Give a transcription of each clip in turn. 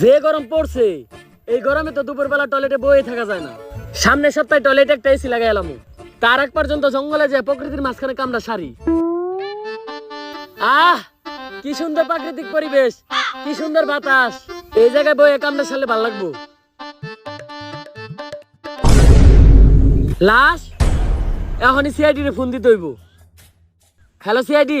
যে গরম পড়ছে, এই গরমে তো দুপুরবেলা টয়লেটে বয়ে থাকা যায় না। সামনের সপ্তাহে টয়লেটে একটা এসি লাগাই এলাম। তার এক পর্যন্ত জঙ্গলে যায় প্রকৃতির মাঝখানে কামড়া সারি। আহ, কি সুন্দর প্রাকৃতিক পরিবেশ, কি সুন্দর বাতাস। এই জায়গায় বয়ে কামড়া সারলে ভালো লাগবো। লাশ, এখনই সিআইডি রে ফোন দিতে হইব। হ্যালো সিআইডি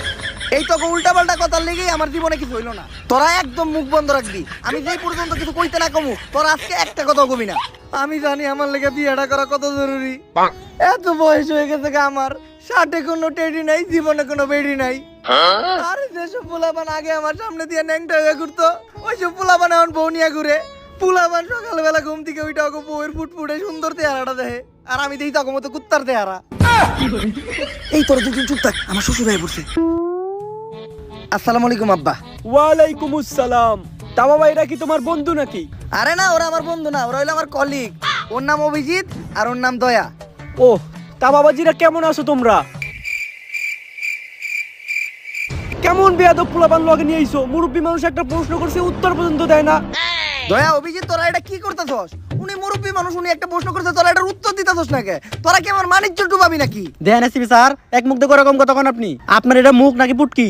এই তো উল্টা পাল্টা কথার লেগেই আমার জীবনে কিছু হইল না। তোরা একদম মুখ বন্ধ রাখবি। আমি যেই পর্যন্ত কিছু কইতে না কমু তোরা আজকে একটা কথা কবি না। আমি জানি আমার লেগে বিয়েটা করা কত জরুরি। এত বয়স হয়ে গেছে আমার। ষাটে কোনো টেডি নাই জীবনে কোনো বেডি নাই। আরে যেসব পোলাপান আগে আমার সামনে দিয়ে ন্যাংটা হয়ে ঘুরতো ওইসব পোলাপান এখন বউ নিয়ে ঘুরে। পোলাপান সকালবেলা ঘুম থেকে ওইটা ওকে বউয়ের ফুটফুটে সুন্দর চেহারাটা দেখে। আর আমি দেখি তখন মতো কুত্তার চেহারা। এই তোর দুজন চুপ থাক আমার শ্বশুর হয়ে পড়ছে। আসসালামু আলাইকুম আব্বা। ওয়ালাইকুম আসসালাম। তা বাবা এরা কি তোমার বন্ধু নাকি? আরে না ওরা আমার বন্ধু না ওরা হইল আমার কলিগ ওর নাম অভিজিৎ আর ওর নাম দয়া। ও তা বাবাজিরা কেমন আছো তোমরা? কেমন বেয়াদব পোলাপান লগে নিয়ে আইছো? মুরব্বী মানুষ একটা প্রশ্ন করছে উত্তর পর্যন্ত দেয় না। দয়া অভিজিৎ তোরা এটা কি করতেছস? উনি মুরব্বী মানুষ উনি একটা প্রশ্ন করছে তোরা এটার উত্তর দিতেছস না কে তোরা কি আমার মানিজ্য ডুবাবি নাকি? দেন এসিবি স্যার এক মুখ দেখো এরকম কথা কোন আপনি। আপনার এটা মুখ নাকি পুটকি?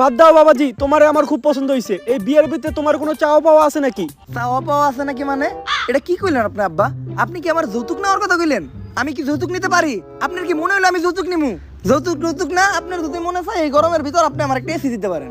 বাদ দাও বাবাজি, তোমারে আমার খুব পছন্দ হয়েছে এই বিয়ের ভিতরে তোমার কোনো চাওয়া পাওয়া আছে নাকি? চাওয়া পাওয়া আছে নাকি মানে? এটা কি কইলেন আপনি, আব্বা? আপনি কি আমার যৌতুক নেওয়ার কথা কইলেন? আমি কি যৌতুক নিতে পারি? আপনার কি মনে হলো আমি যৌতুক নিমু? যৌতুক যৌতুক না, আপনার যদি মনে চায় এই গরমের ভিতর আপনি আমার একটা এসি দিতে পারেন।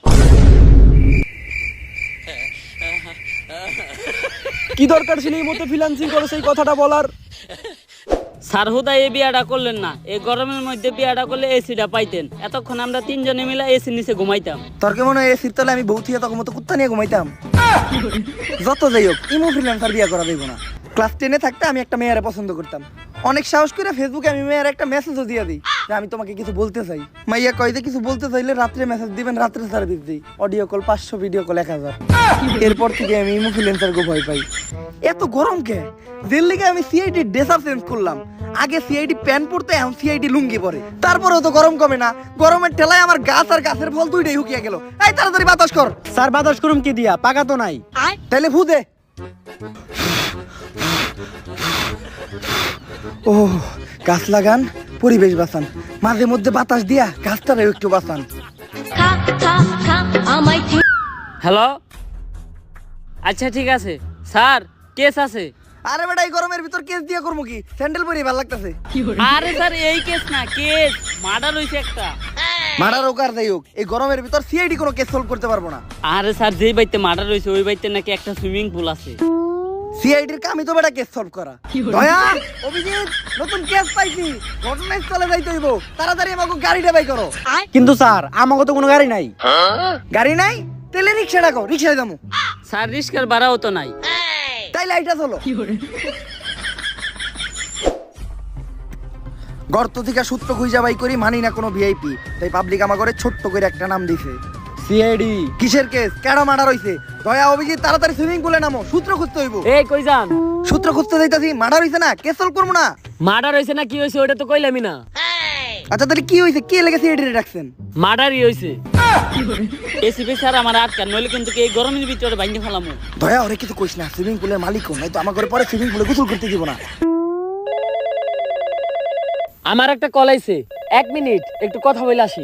কি দরকার ছিল এই মতো ফ্রিল্যান্সিং করে? সেই কথাটা বলার। স্যার হুদা এই বিয়াটা করলেন না। এই গরমের মধ্যে বিয়াটা করলে এসিটা পাইতেন। এতক্ষণ আমরা তিনজনে মিলে এসি নিচে ঘুমাইতাম। তোর কি মনে হয় এসির তলে আমি থিয়া তখন মতো কুত্তা নিয়ে ঘুমাইতাম? যত যাই হোক ইমো ফ্রিল্যান্সার বিয়া করা দেবো না। ক্লাস টেনে থাকতে আমি একটা মেয়েরে পছন্দ করতাম। অনেক সাহস করে ফেসবুকে আমি মেয়ের একটা মেসেজও দিয়ে দিই। যে আমি তোমাকে কিছু বলতে চাই। মাইয়া কয় যে কিছু বলতে চাইলে রাত্রে মেসেজ দিবেন রাত্রে সার্ভিস দিই অডিও কল পাঁচশো ভিডিও কল এক হাজার। এরপর থেকে আমি ইমো ফ্রিল্যান্সার গো ভয় পাই। এত গরম কে? যের লিগে আমি সিআইডি ড্রেসার চেঞ্জ করলাম। আগে সিআইডি প্যান্ট পরতে এখন সিআইডি লুঙ্গি পরে। তারপরেও তো গরম কমে না। গরমের ঠেলায় আমার গাছ আর গাছের ফল দুইটাই হুকিয়ে গেল। এই তাড়াতাড়ি বাতাস কর। স্যার বাতাস করুম কি দিয়া? পাকা তো নাই। তাইলে ভু দে। ও গাছ লাগান। পরিবেশ বাঁচান। মাঝে মধ্যে বাতাস দিয়া গাছটারও একটু বাঁচান। হ্যালো? আচ্ছা ঠিক আছে। স্যার কেস আছে। আরে বেটা এই গরমের ভিতর কেস দিয়া করব কি? স্যান্ডেল পরি ভালো লাগতেছে। আরে স্যার এই কেস না কেস। মার্ডার হইছে একটা। মারার ওকার যাই হোক এই গরমের ভিতর সিআইডি কোনো কেস সলভ করতে পারব না। আরে স্যার যেই বাইতে মার্ডার হইছে ওই বাইতে নাকি একটা সুইমিং পুল আছে। সিআইডির কামই তো বেটা কেস সলভ করা। দয়া অভিজিৎ নতুন কেস পাইছি। ঘটনাস্থলে যাইতে হইব। তাড়াতাড়ি আমাকে গাড়িটা বাই করো। কিন্তু স্যার আমাকে তো কোনো গাড়ি নাই। গাড়ি নাই? তেলে রিক্সা ডাকো রিক্সায় যাব স্যার রিস্কার ভাড়াও তো নাই। তাই লাইটা চলো গর্ত থেকে সূত্র খুঁজা বাই করি মানি না কোনো ভিআইপি তাই পাবলিক আমার করে ছোট্ট করে একটা নাম দিছে। সিআইডি। কিসের কেস? কেডা মার্ডার হইছে? দয়া অভিজিৎ তাড়াতাড়ি সুইমিং পুলে নামো সূত্র খুঁজতে হইব। এই কই যান? সূত্র খুঁজতে যাইতাছি মার্ডার হইছে না? কেস সলভ করব না? মার্ডার হইছে না কি হইছে ওটা তো কইলামই না। আচ্ছা তাহলে কি হইছে? কে লেগেছে এডিটে রাখছেন? মার্ডারই হইছে। এসিপি স্যার আমার আটকান নইলে কিন্তু এই গরমের ভিতরে ভাঙ্গে ফেলামু। দয়া ওরে কিছু কইস না সুইমিং পুলের মালিক নাই তো আমার ঘরে পরে সুইমিং পুলে গোসল করতে দিব না। আমার একটা কল আইছে। এক মিনিট একটু কথা বলে আসি।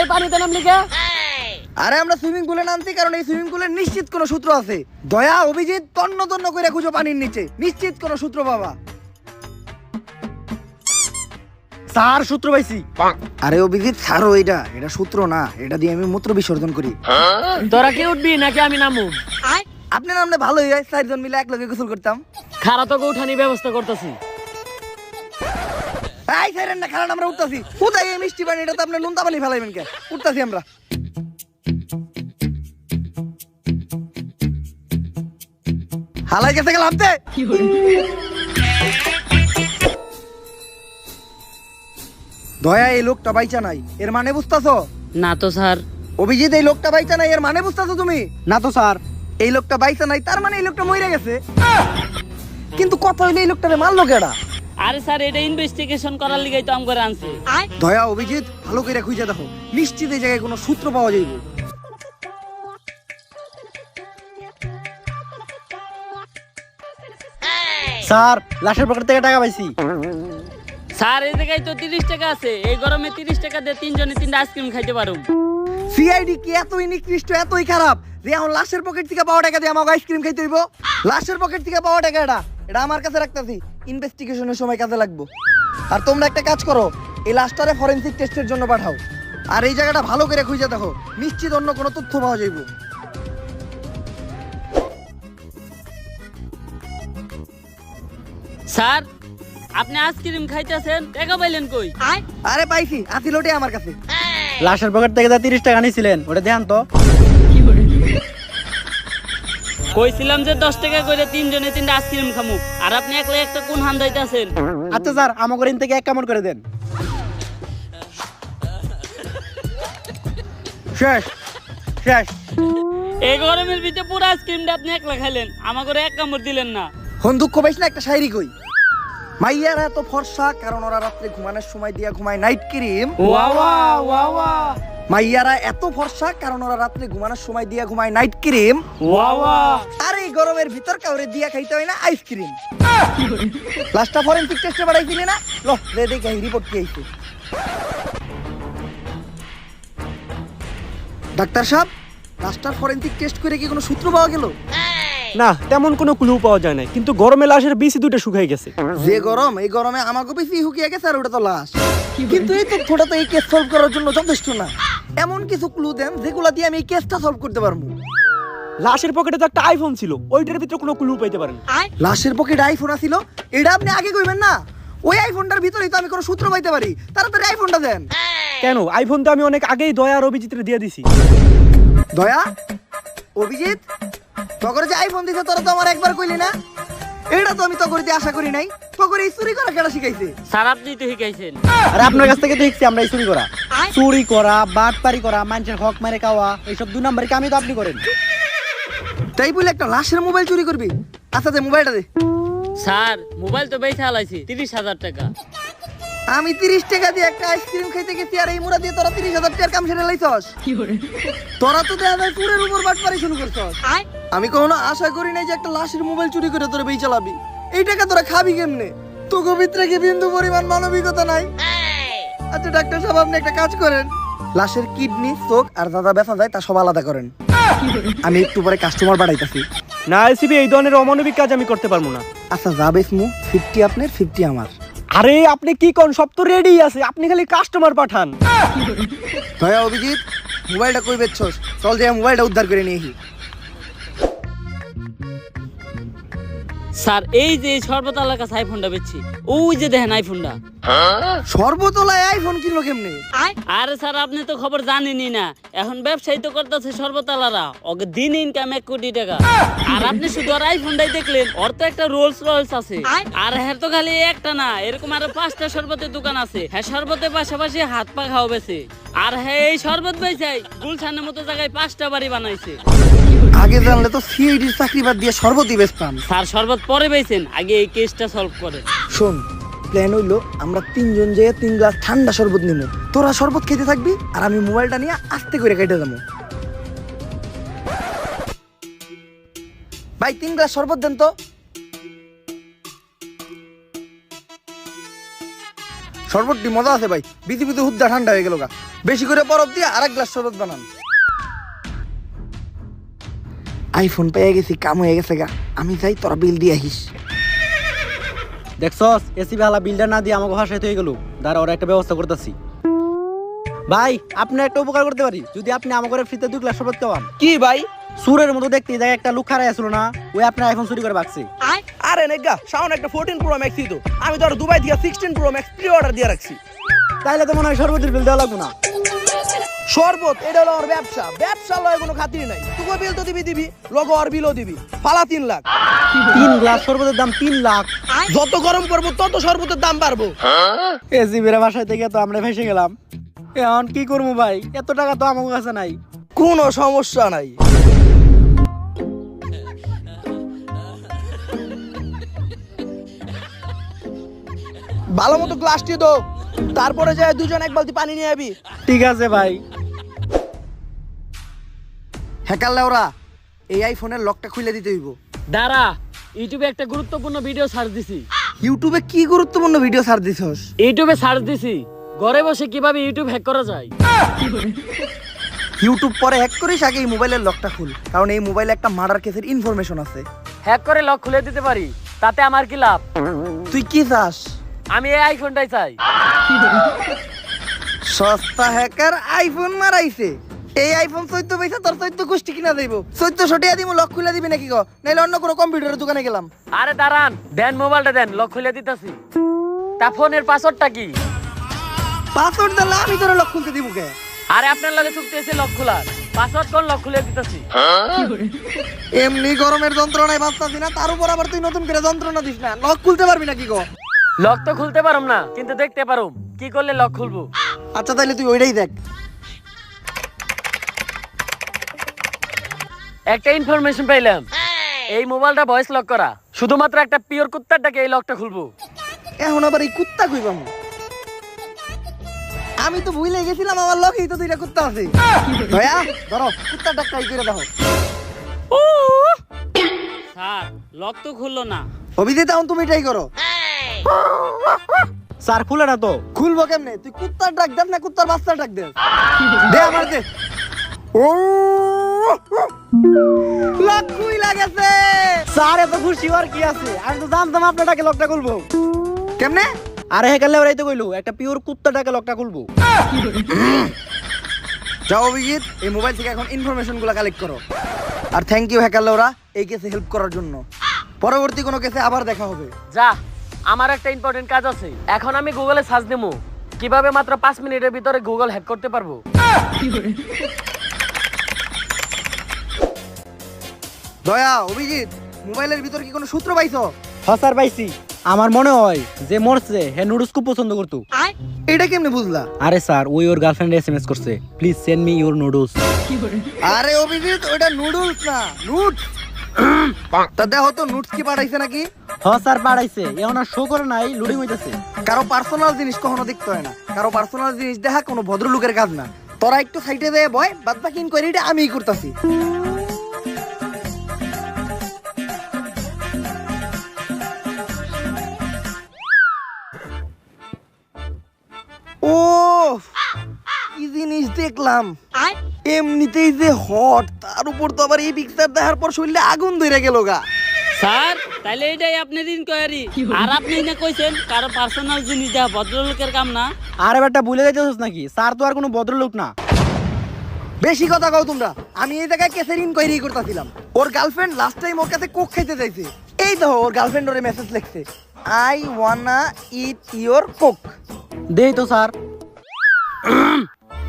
এই পানিতে নামলি কে? আরে আমরা সুইমিং পুলে নামছি কারণ এই সুইমিং পুলের নিশ্চিত কোনো সূত্র আছে। দয়া অভিজিৎ তন্ন তন্ন করে খুঁজো পানির নিচে। নিশ্চিত কোনো সূত্র বাবা। স্যার সূত্র পাইছি। আরে অভিজিৎ ছাড়ো এটা এটা সূত্র না। এটা দিয়ে আমি মূত্র বিসর্জন করি। তোরা কি উঠবি নাকি আমি নামু? আপনি নামলে ভালোই হয়। চারজন মিলে এক লগে গোসল করতাম। খারাপ তোকে উঠানি ব্যবস্থা করতেছি। এই সাইরেন না কারণ আমরা উঠতাছি। কোথায় এই মিষ্টি পানি এটা তো আপনি নুনতা পানি ফেলাইবেন কে? উঠতাছি আমরা। হালাই গেছে গেলাম তে দয়া এই লোকটা বাইচা নাই। এর মানে বুঝতাছো? না তো স্যার। অভিজিৎ এই লোকটা বাইচা নাই এর মানে বুঝতাছো তুমি? না তো স্যার। এই লোকটা বাইচা নাই তার মানে এই লোকটা মরে গেছে। কিন্তু কথা হইলে এই লোকটারে মারলো কেডা? আরে স্যার এটা ইনভেস্টিগেশন করার লিগাই তো আম করে আনছে দয়া অভিজিৎ ভালো করে খুঁজে দেখো। নিশ্চিত এই জায়গায় কোনো সূত্র পাওয়া যাইব। স্যার লাশের পকেট থেকে টাকা পাইছি। স্যার এই জায়গায় তো তিরিশ টাকা আছে। এই গরমে তিরিশ টাকা দিয়ে তিনজনে তিনটা আইসক্রিম খাইতে পারো সিআইডি কি এতই নিকৃষ্ট এতই খারাপ? যে এখন লাশের পকেট থেকে পাওয়া টাকা দিয়ে আমাকে আইসক্রিম খাইতে হইব? লাশের পকেট থেকে পাওয়া টাকা এটা? এটা আমার কাছে রাখতেছি। ইনভেস্টিগেশনের সময় কাজে লাগবো। আর তোমরা একটা কাজ করো এই লাশটারে ফরেনসিক টেস্টের জন্য পাঠাও। আর এই জায়গাটা ভালো করে খুঁজে দেখো নিশ্চিত অন্য কোনো তথ্য পাওয়া যাইব। স্যার আপনি আইসক্রিম খাইতেছেন টাকা পাইলেন কই? আরে পাইছি আসিল ওটাই আমার কাছে। লাশের পকেট থেকে যা তিরিশ টাকা নিয়েছিলেন ওটা দেখান তো। কইছিলাম যে দশ টাকা করে তিনজনে তিনটা আইসক্রিম খামু। আর আপনি একলা একটা কোন হান দাইতেছেন আচ্ছা স্যার আমাকে ইন থেকে এক কামড় করে দেন। শেষ শেষ। এই গরমের ভিতরে পুরো আইসক্রিমটা আপনি একলা খাইলেন আমার এক কামড় দিলেন না। হন দুঃখ পাইস না একটা শায়রি কই? মাইয়ারা এত ফর্সা কারণ ওরা রাত্রে ঘুমানোর সময় দিয়া ঘুমায় নাইট ক্রিম মাইয়ারা এত ফর্সা কারণ ওরা রাত্রে ঘুমানোর সময় দিয়া ঘুমায় নাইট ক্রিম আর এই গরমের ভিতর কাউরে দিয়া খাইতে হয় না আইসক্রিম লাস্টটা ফরেনসিক টেস্টে বাড়াইছিলি না? ল রে দেখে রিপোর্ট কি আইছে ডাক্তার সাহেব লাস্টার ফরেনসিক টেস্ট করে কি কোনো সূত্র পাওয়া গেল? না তেমন কোনো ক্লু পাওয়া যায় না কিন্তু গরমে লাশের বিসি দুটো শুকাই গেছে। যে গরম এই গরমে আমাকে বেশি হুকিয়ে গেছে আর ওটা তো লাশ। কিন্তু এই তথ্যটা তো এই কেস সলভ করার জন্য যথেষ্ট না। এমন কিছু ক্লু দেন যেগুলো দিয়ে আমি এই কেসটা সলভ করতে পারব। লাশের পকেটে তো একটা আইফোন ছিল। ওইটার ভিতরে কোনো ক্লু পাইতে পারেন। লাশের পকেটে আইফোন আছিল এটা আপনি আগে কইবেন না। ওই আইফোনটার ভিতরেই তো আমি কোনো সূত্র পাইতে পারি। তাড়াতাড়ি আইফোনটা দেন। কেন? আইফোন তো আমি অনেক আগেই দয়া আর অভিজিৎরে দিয়ে দিছি। দয়া? অভিজিৎ? তখন যে আইফোন দিছে তোরা তো আমার একবার কইলি না। এটা তো আমি তগরিতে আশা করি নাই। এই চুরি করা কেটা শিখাইছে? স্যার আপনি তো শিখাইছেন। আর আপনার কাছ থেকে দেখছি আমরা এই চুরি করা। চুরি করা বাটপারি করা মানুষের হক মারে খাওয়া এইসব দুই নম্বরের কামই তো আপনি করেন। তাই বলে একটা লাশের মোবাইল চুরি করবি? আচ্ছা দে মোবাইলটা দে। স্যার মোবাইল তো বেচে হালাইছি তিরিশ হাজার টাকা। আমি তিরিশ টাকা দিয়ে একটা আইসক্রিম খেতে গেছি আর এই মুড়া দিয়ে তোরা তিরিশ হাজার টাকার কাম সেরে লাইছস। তোরা তো দেখা যায় কুড়ের উপর বাটপারি শুরু করছস। আমি কখনো আশা করি নাই যে একটা লাশের মোবাইল চুরি করে তোরা বেই চালাবি এই টাকা তোরা খাবি কেমনে? তোকে ভিতরে কি বিন্দু পরিমাণ মানবিকতা নাই? আচ্ছা ডাক্তার সাহেব আপনি একটা কাজ করেন। লাশের কিডনি চোখ আর দাদা ব্যথা যায় তা সব আলাদা করেন। আমি একটু পরে কাস্টমার বাড়াইতাছি। না এসিবি এই ধরনের অমানবিক কাজ আমি করতে পারব না। আচ্ছা যাবে স্মু ফিফটি আপনার ফিফটি আমার। আরে আপনি কি কোন? সব তো রেডি আছে। আপনি খালি কাস্টমার পাঠান। দয়া অভিজিৎ মোবাইলটা কই বেচছস? চল যে মোবাইলটা উদ্ধার করে নিয়ে আসি। স্যার এই যে এই সর্বতালার কাছে আইফোনটা বেচছি। ওই যে দেখেন আইফোনটা সর্বতলায় আইফোন কিনলো কেমনে? আরে স্যার আপনি তো খবর জানেনই না। এখন ব্যবসায়ী তো করতেছে সর্বতালারা। ওকে দিন ইনকাম এক কোটি টাকা। আর আপনি শুধু আর আইফোনটাই দেখলেন ওর তো একটা রোলস রয়েলস আছে। আর হ্যাঁ তো খালি একটা না এরকম আরও পাঁচটা শরবতের দোকান আছে। হ্যাঁ শরবতের পাশাপাশি হাত পা খাওয়া বেছে আর হ্যাঁ এই শরবত বেচাই গুলশানের মতো জায়গায় পাঁচটা বাড়ি বানাইছে। আগে জানলে তো সিআইডির চাকরি বাদ দিয়ে সর্বতি বেচতাম। স্যার শরবত পরে পেয়েছেন আগে এই কেসটা সলভ করে শোন প্ল্যান হইল, আমরা তিনজন যেয়ে তিন গ্লাস ঠান্ডা শরবত নিব তোরা শরবত খেতে থাকবি, আর আমি মোবাইলটা নিয়ে আস্তে করে কেটে যাব ভাই, তিন গ্লাস শরবত দেন তো। শরবতটি মজা আছে ভাই, বিধি বিধি হুদ্দা ঠান্ডা হয়ে গেল গা। বেশি করে বরফ দিয়ে আর এক গ্লাস শরবত বানান। আইফোন পেয়ে গেছি, কাম হয়ে গেছে গা। আমি যাই তোরা বিল দিয়ে আহিস। দেখছস এসি বেলা বিলটা না দিয়ে আমাকে হাসাইতে হয়ে গেল। দাঁড়া ওরা একটা ব্যবস্থা করতেছি। ভাই আপনি একটা উপকার করতে পারি। যদি আপনি আমাকে ফ্রিতে দুই গ্লাস শরবত খাওয়ান। কি ভাই? সুরের মতো দেখতে এই জায়গায় একটা লুক খারাই আসলো না ওই আপনার আইফোন চুরি করে বাকছে। আরে নেগা সাউন্ড একটা ফোরটিন প্রো ম্যাক্স তো আমি তো আর দুবাই থেকে sixteen pro max pre order দিয়ে রাখছি। তাইলে তো মনে হয় সর্বতির বিল দেওয়া লাগবো না। শরবত এটা হলো আমার ব্যবসা। ব্যবসা লয় কোনো খাতির নাই। তুকো বিল তো দিবি দিবি। লোক আর বিলও দিবি। ফালা তিন লাখ। তিন গ্লাস শরবতের দাম তিন লাখ। যত গরম পড়ব তত শরবতের দাম বাড়বো। এসি বেড়া বাসায় থেকে তো আমরা ভেসে গেলাম। এখন কি করব ভাই? এত টাকা তো আমার কাছে নাই। কোনো সমস্যা নাই। ভালো মতো গ্লাস গ্লাসটি তো তারপরে যায় দুজন এক বালতি পানি নিয়ে আবি। ঠিক আছে ভাই। হ্যাকার লেওরা এই আইফোনের লকটা খুলে দিতে হইব। দাঁড়া ইউটিউবে একটা গুরুত্বপূর্ণ ভিডিও সার্চ দিছি। ইউটিউবে কি গুরুত্বপূর্ণ ভিডিও ছাড় দিছস? ইউটিউবে সার্চ দিছি। ঘরে বসে কীভাবে ইউটিউব হ্যাক করা যায়? ইউটিউব পরে হ্যাক করিস আগে এই মোবাইলের লকটা খুল। কারণ এই মোবাইলে একটা মার্ডার কেসের ইনফরমেশন আছে। হ্যাক করে লক খুলে দিতে পারি তাতে আমার কি লাভ? তুই কি চাস? আমি এই আইফোনটাই চাই। সস্তা হ্যাকার আইফোন মারাইছে। এই আইফোন চৈত্য পয়সা তোর চৈত্য গোষ্ঠী কিনা দেবো। চৈত্য টিয়া দিব লক খুলে দিবি নাকি গো নাইলে অন্য কোনো কম্পিউটারের দোকানে গেলাম। আরে দাঁড়ান দেন মোবাইলটা দেন লক খুলে দিতেছি। তা ফোনের পাসওয়ার্ডটা কি? পাসওয়ার্ড দিলে আমি তোর লক খুলতে দিব কে? আরে আপনার লগে চুক্তি আছে লক খোলার। পাসওয়ার্ড কোন লক খুলে দিতেছি? এমনি গরমের যন্ত্রণায় বাঁচতাছি না তার উপর আবার তুই নতুন করে যন্ত্রণা দিস না। লক খুলতে পারবি নাকি গো লক তো খুলতে পারুম না কিন্তু দেখতে পারুম। কি করলে লক খুলবো? আচ্ছা তাহলে তুই ওইটাই দেখ। একটা ইনফরমেশন পাইলাম। এই মোবাইলটা ভয়েস লক করা। শুধুমাত্র একটা পিওর কুত্তারটাকে এই লকটা খুলবো। এখন আবার এই কুত্তা কইবাম আমি তো ভুলে গেছিলাম আমার লকেই তো দুইটা কুত্তা আছে। দয়া ধরো কুত্তাটা ট্রাই করে দেখো স্যার লক তো খুললো না। অভিজিৎ এখন তুমি ট্রাই করো। স্যার খুলে না তো। খুলবো কেমনে? তুই কুত্তার ডাক দেব না কুত্তার বাচ্চার ডাক দেব দে আমার দে। ও! লক্ষ্মী লাগেছে। স্যার এত খুশি হওয়ার কি আছে? আমি তো জানতাম আপনাটাকে লকটা খুলবো। কেমনে? আরে কালে ওরাই তো কইলো একটা পিওর কুত্তাটাকে লকটা খুলবো। যাও অভিজিৎ এই মোবাইল থেকে এখন ইনফরমেশনগুলো কালেক্ট করো। আর থ্যাংক ইউ হ্যাকার লোরা এই কেসে হেল্প করার জন্য। পরবর্তী কোনো কেসে আবার দেখা হবে। যা আমার একটা ইম্পর্টেন্ট কাজ আছে। এখন আমি গুগলে সার্চ দেবো কীভাবে মাত্র পাঁচ মিনিটের ভিতরে গুগল হ্যাক করতে পারব? দয়া অভিজিৎ মোবাইলের ভিতর কি কোনো সূত্র পাইছো? হ্যাঁ স্যার পাইছি। আমার মনে হয় যে মরছে হ্যাঁ নুডলস খুব পছন্দ করতো। এটা কেমনে বুঝলা? আরে স্যার ওই ওর গার্লফ্রেন্ড এসএমএস করছে। Please send me your noodles আরে অভিজিৎ ওটা নুডলস না নুট তা দেখো তো নুটস কি পাঠাইছে নাকি? হ্যাঁ স্যার পাঠাইছে। এখন আর শো করে নাই লুডিং হইতেছে। কারও পার্সোনাল জিনিস কখনো দেখতে হয় না। কারও পার্সোনাল জিনিস দেখা কোনো ভদ্রলোকের কাজ না। তোরা একটু সাইডে দেয় বয় বাদ বাকি ইনকোয়ারিটা আমিই করতেছি। ও কি জিনিস দেখলাম? এমনিতেই যে হট তার উপর তো আবার এই পিকচার দেখার পর শরীরে আগুন ধরে গেল গা। স্যার তাইলে এটাই আপনার ইনকোয়ারি আর আপনি না কইছেন কারও পার্সোনাল জিনিস দেওয়া ভদ্রলোকের কাম না? আরে বেটা ভুলে যাইতেছিস নাকি? স্যার তো আর কোনো ভদ্রলোক না। বেশি কথা কও তোমরা। আমি এই জায়গায় কেসের ইনকোয়ারি করতেছিলাম। ওর গার্লফ্রেন্ড লাস্ট টাইম ওর কাছে কোক খাইতে চাইছে। এই দেখো ওর গার্লফ্রেন্ড ওরে মেসেজ লিখছে। I wanna eat your Coke দেই তো, স্যার।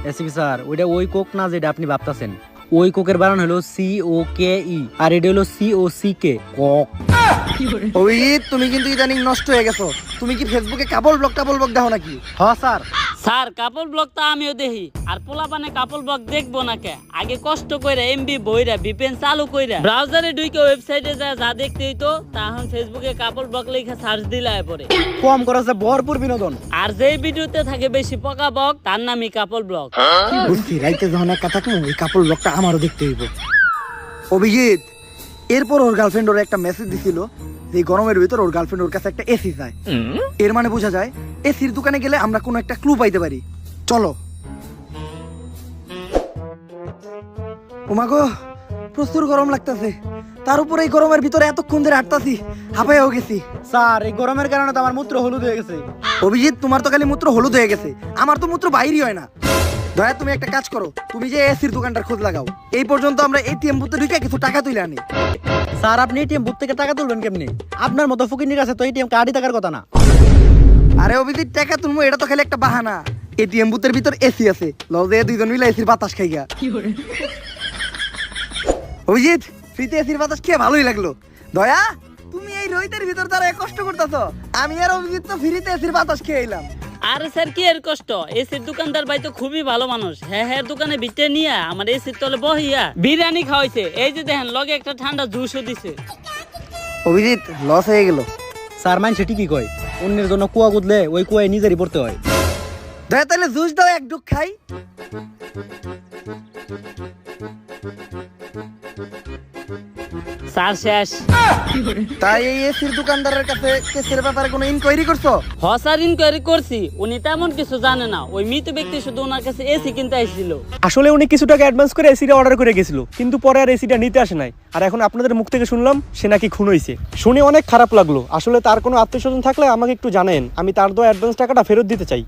এসিপি স্যার, ওইটা ওই কোক না যেটা আপনি ভাবতেছেন? ওই কোকের বানান হলো সি ও কে ই আর এটা হলো C O C K cock Abhijit তুমি কিন্তু ইদানিং নষ্ট হয়ে গেছো। তুমি কি ফেসবুকে কাবল ব্লগ টাবল ব্লগ দেখো নাকি? হ্যাঁ স্যার। স্যার কাপল ব্লগ তো আমিও দেখি। আর পোলাপানে কাপল ব্লগ দেখব না কে? আগে কষ্ট কইরা এমবি বইরা ভিপিএন চালু কইরা। ব্রাউজারে ঢুকে ওয়েবসাইটে যা যা দেখতে হইতো তা এখন ফেসবুকে কাপল ব্লগ লেখা সার্চ দিলে পড়ে কম খরচে ভরপুর বিনোদন। আর যেই ভিডিওতে থাকে বেশি পকা বক তার নামই কাপল ব্লগ। বুঝছি রাইতে যখন একা থাকব ওই কাপড় ব্লকটা আমারও দেখতে হইব। অভিজিৎ এরপর ওর গার্লফ্রেন্ড ওর একটা মেসেজ দিছিল যে গরমের ভিতর ওর গার্লফ্রেন্ড ওর কাছে একটা এসি চায়। এর মানে বোঝা যায় এসির দোকানে গেলে আমরা কোনো একটা ক্লু পাইতে পারি। চলো। ওমাগো প্রচুর গরম লাগতেছে। তার উপরে এই গরমের ভিতরে এতক্ষণ ধরে হাঁটতাছি হাঁপাইয়াও গেছি। স্যার এই গরমের কারণে তো আমার মূত্র হলুদ হয়ে গেছে। অভিজিৎ তোমার তো খালি মূত্র হলুদ হয়ে গেছে। আমার তো মূত্র বাইরই হয় না। দয়া তুমি একটা কাজ করো। তুমি যে এসির দোকানটার খোঁজ লাগাও। এই পর্যন্ত আমরা এটিএম বুথে ঢুকে কিছু টাকা তুলে আনি। স্যার আপনি এটিএম বুথ থেকে টাকা তুলবেন কেমনি? আপনার মতো ফকিনির কাছে তো এটিএম কার্ডই থাকার কথা না। আরে অভিজিৎ টাকা তুলবো এটা তো খালি একটা বাহানা। এটিএম বুথের ভিতর এসি আছে। লও যে দুইজন মিলে এসির বাতাস খাই গা অভিজিৎ ফ্রিতে এসির বাতাস খেয়ে ভালোই লাগল। দয়া তুমি এই রোহিতের ভিতর তারা কষ্ট করতেছো। আমি আর অভিজিৎ তো ফ্রিতে এসির বাতাস খেয়ে এলাম আরে স্যার কি এর কষ্ট? এসির দোকানদার ভাই তো খুবই ভালো মানুষ। হ্যাঁ হ্যাঁ দোকানে বিটে নিয়া আমার এসির তলে বহিয়া বিরিয়ানি খাওয়াইছে। এই যে দেখেন লগে একটা ঠান্ডা জুসও দিছে। অভিজিৎ লস হয়ে গেল। স্যার মান সেটি কি কয়। অন্যের জন্য কুয়া গুদলে ওই কুয়ায় নিজেরই পড়তে হয়। দয়া তাহলে জুস দাও এক ডুক খাই। স্যার শেষ। তাই এই এসির দোকানদারের কাছে কেসের ব্যাপারে কোনো ইনকোয়ারি করছ? হসার ইনকোয়ারি করছি। উনি তেমন কিছু জানে না। ওই মৃত ব্যক্তি শুধু ওনার কাছে এসি কিনতে আসছিল। আসলে উনি কিছু টাকা অ্যাডভান্স করে এসিটা অর্ডার করে গেছিল কিন্তু পরে আর এসিটা নিতে আসে নাই। আর এখন আপনাদের মুখ থেকে শুনলাম সে নাকি খুন হয়েছে শুনে অনেক খারাপ লাগল। আসলে তার কোনো আত্মীয় স্বজন থাকলে আমাকে একটু জানেন। আমি তার দেওয়া অ্যাডভান্স টাকাটা ফেরত দিতে চাই।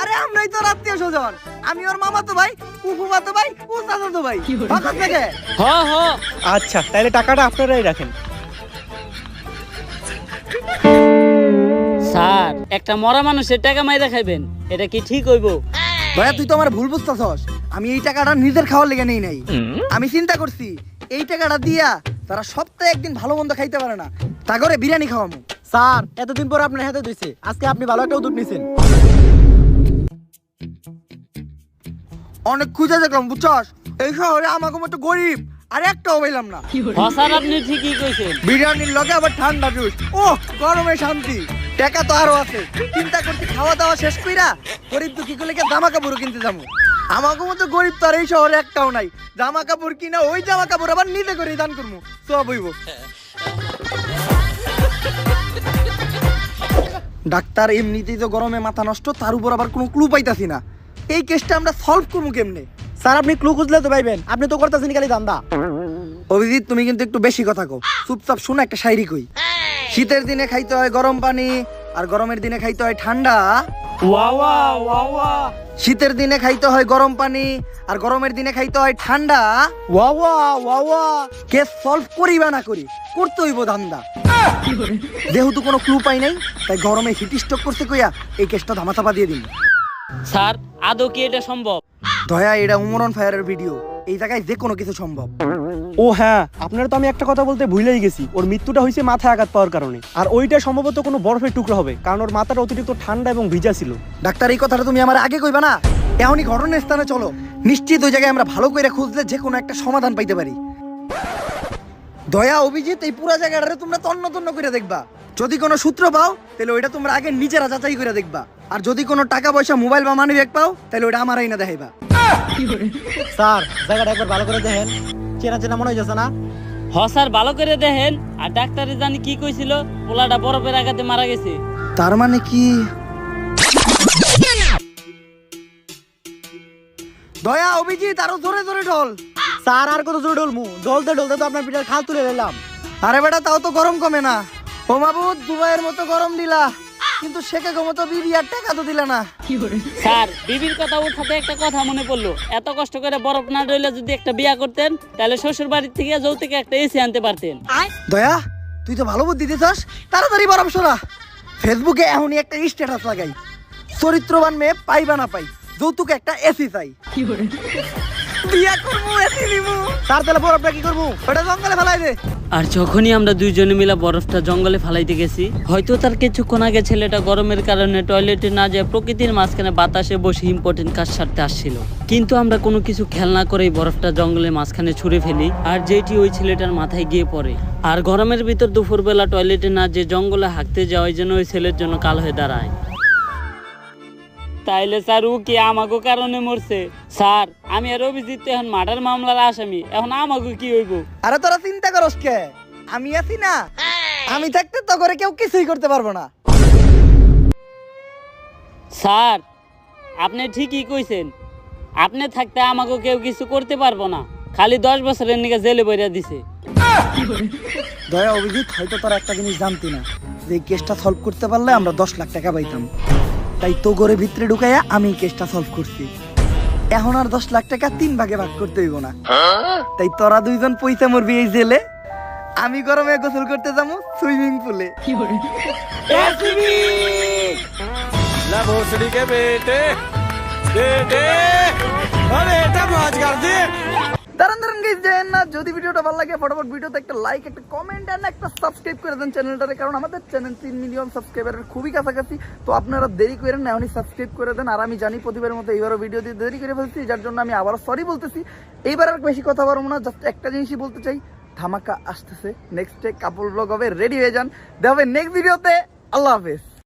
আরে আমরাই তো আত্মীয় স্বজন। আমি ওর মামা তো ভাই তো ভাই। ও চাচা তো ভাই থেকে হ হ। আচ্ছা তাহলে টাকাটা আপনারাই রাখেন। স্যার একটা মরা মানুষের টাকা মাইরা খাইবেন। এটা কি ঠিক হইব? ভাইয়া তুই তো আমার ভুল বুঝতেছস। আমি এই টাকাটা নিজের খাওয়ার লেগে নেই নাই। আমি চিন্তা করছি এই টাকাটা দিয়া তারা সপ্তাহে একদিন ভালো মন্দ খাইতে পারে না। তা করে বিরিয়ানি খাওয়ামু। স্যার এতদিন পর আপনার হাতে দিয়েছে আজকে আপনি ভালো একটা উদ্যোগ নিছেন। অনেক খুঁজে দেখলাম বুঝছস? এই শহরে আমাকে মতো গরিব আর একটাও পাইলাম না। হসার আপনি ঠিকই কইছেন। বিরিয়ানির লগে আবার ঠান্ডা জুস। ও গরমে শান্তি। টাকা তো আরও আছে। চিন্তা করছি খাওয়া দাওয়া শেষ কইরা গরিব দুঃখী গুলোকে জামা কাপড় কিনতে যাব। আমাকে মতো গরিব তো আর এই শহরে একটাও নাই। জামা কাপড় কিনা ওই জামা কাপড় আবার নিজে করে দান করব। সব হইব। ডাক্তার এমনিতেই তো গরমে মাথা নষ্ট তার উপর আবার কোনো ক্লু পাইতাছি না। এই কেসটা আমরা সলভ করব কেমনে? স্যার আপনি ক্লু খুঁজলে তো পাইবেন। আপনি তো করতেছেন খালি দান্দা অভিজিৎ তুমি কিন্তু একটু বেশি কথা কো চুপচাপ শুনে একটা শায়রি কই। শীতের দিনে খাইতে হয় গরম পানি আর গরমের দিনে খাইতে হয় ঠান্ডা। শীতের দিনে খাইতে হয় গরম পানি আর গরমের দিনে খাইতে হয় ঠান্ডা। ওয়া ওয়া ওয়া ওয়া। কেস সলভ করি বা না করি করতে হইব ধান্দা। যেহেতু কোনো ক্লু পাই নাই তাই গরমে হিট স্ট্রোক করতে কইয়া এই কেসটা ধামাচাপা দিয়ে দিন। স্যার আদৌ কি এটা সম্ভব? দয়া এটা উমরন ফায়ারের ভিডিও। এই জায়গায় যে কোনো কিছু সম্ভব। ও হ্যাঁ আপনারা তো আমি একটা কথা বলতে ভুলেই গেছি। ওর মৃত্যুটা হয়েছে মাথায় আঘাত পাওয়ার কারণে। আর ওইটা সম্ভবত কোনো বরফের টুকরো হবে কারণ ওর মাথাটা অতিরিক্ত ঠান্ডা এবং ভিজা ছিল। ডাক্তার এই কথাটা তুমি আমার আগে কইবা না? এমনই ঘটনার স্থানে চলো। নিশ্চিত ওই জায়গায় আমরা ভালো করে খুঁজলে যে কোনো একটা সমাধান পাইতে পারি। দয়া অভিজিৎ এই পুরো জায়গাটা তোমরা তন্ন তন্ন করে দেখবা। যদি কোনো সূত্র পাও তাহলে ওইটা তোমরা আগে নিজেরা যাচাই করে দেখবা। আর যদি কোনো টাকা পয়সা মোবাইল বা মানি ব্যাগ পাও তাহলে ওটা আমারই না দেখাইবা। স্যার জায়গাটা একবার ভালো করে দেখেন। চেনা চেনা মনে হইতেছে না? হসার ভালো করে দেখেন। আর ডাক্তারে জানি কি কইছিল পোলাটা বরফের আঘাতে মারা গেছে। তার মানে কি? দয়া অভিজিৎ আরও জোরে জোরে ঢল। স্যার আর কত জোরে ডলমু ডলতে ডলতে তো আপনার পিঠার খাল তুলে নিলাম আরে বেটা তাও তো গরম কমে না। ও মাবুদ দুবাইয়ের মতো গরম দিলা। কিন্তু শেখে মতো বিবি আর টাকা তো দিলা না। স্যার বিবির কথা উঠাতে একটা কথা মনে পড়ল। এত কষ্ট করে বরফ না রইলে যদি একটা বিয়া করতেন তাহলে শ্বশুর বাড়ির থেকে যৌতুকে একটা এসি আনতে পারতেন। দয়া তুই তো ভালো বুদ্ধি দিছস। তাড়াতাড়ি বরফ সরা। ফেসবুকে এখনই একটা স্ট্যাটাস লাগাই। চরিত্রবান মেয়ে পাইবা না পাই যৌতুকে একটা এসি চাই। বিয়া করব এসি নিবো। তার তাহলে বরফটা কি করব? ওটা জঙ্গলে ফেলাই দে। আর যখনই আমরা দুইজনে মিলে বরফটা জঙ্গলে ফালাইতে গেছি হয়তো তার কিছুক্ষণ আগে ছেলেটা গরমের কারণে টয়লেটে না যায় প্রকৃতির মাঝখানে বাতাসে বসে ইম্পর্টেন্ট কাজ সারতে আসছিল। কিন্তু আমরা কোনো কিছু খেয়াল না করেই বরফটা জঙ্গলের মাঝখানে ছুঁড়ে ফেলি আর যেটি ওই ছেলেটার মাথায় গিয়ে পড়ে। আর গরমের ভিতর দুপুরবেলা টয়লেটে না যে জঙ্গলে হাঁকতে যাওয়ার জন্য ওই ছেলের জন্য কাল হয়ে দাঁড়ায়। তাইলে স্যার ও কি আমাকে কারণে মরছে? স্যার আমি আর অভিজিৎ এখন মার্ডার মামলার আসামি। এখন আমাকে কি হইব? আরে তোরা চিন্তা করস কে? আমি আছি না। আমি থাকতে তো করে কেউ কিছুই করতে পারব না। স্যার আপনি ঠিকই কইছেন। আপনি থাকতে আমাকে কেউ কিছু করতে পারব না। খালি দশ বছরের নিকে জেলে বইরা দিছে। দয়া অভিজিৎ হয়তো তোরা একটা জিনিস জানতি না। যে এই কেসটা সলভ করতে পারলে আমরা দশ লাখ টাকা পাইতাম। তাই তো করে ভিতরে ঢুকাইয়া আমি কেসটা সলভ করছি। এখন আর দশ লাখ টাকা তিন ভাগে ভাগ করতে হইব না। তাই তোরা দুইজন পয়সা মরবি এই জেলে। আমি গরমে গোসল করতে যাব সুইমিং পুলে। দাঁড়ান দাঁড়ান গাইস যেন না, যদি ভিডিওটা ভালো লাগে, ফটাফট ভিডিওতে একটা লাইক একটা কমেন্ট আর একটা সাবস্ক্রাইব করে দেন চ্যানেলটারে কারণ আমাদের চ্যানেল তিন মিলিয়ন সাবস্ক্রাইবারের খুবই কাছাকাছি। তো আপনারা দেরি করেন না, এখনই সাবস্ক্রাইব করে দেন। আর আমি জানি প্রতিবারের মতো এইবারও ভিডিও দিয়ে দেরি করে ফেলছি, যার জন্য আমি আবারও সরি বলতেছি। এইবার আর বেশি কথা বলব না জাস্ট একটা জিনিসই বলতে চাই, ধামাকা আসতেছে। নেক্সট ডে কাপড় ব্লগ হবে রেডি হয়ে যান। দেখা হবে নেক্সট ভিডিওতে আল্লাহ হাফেজ।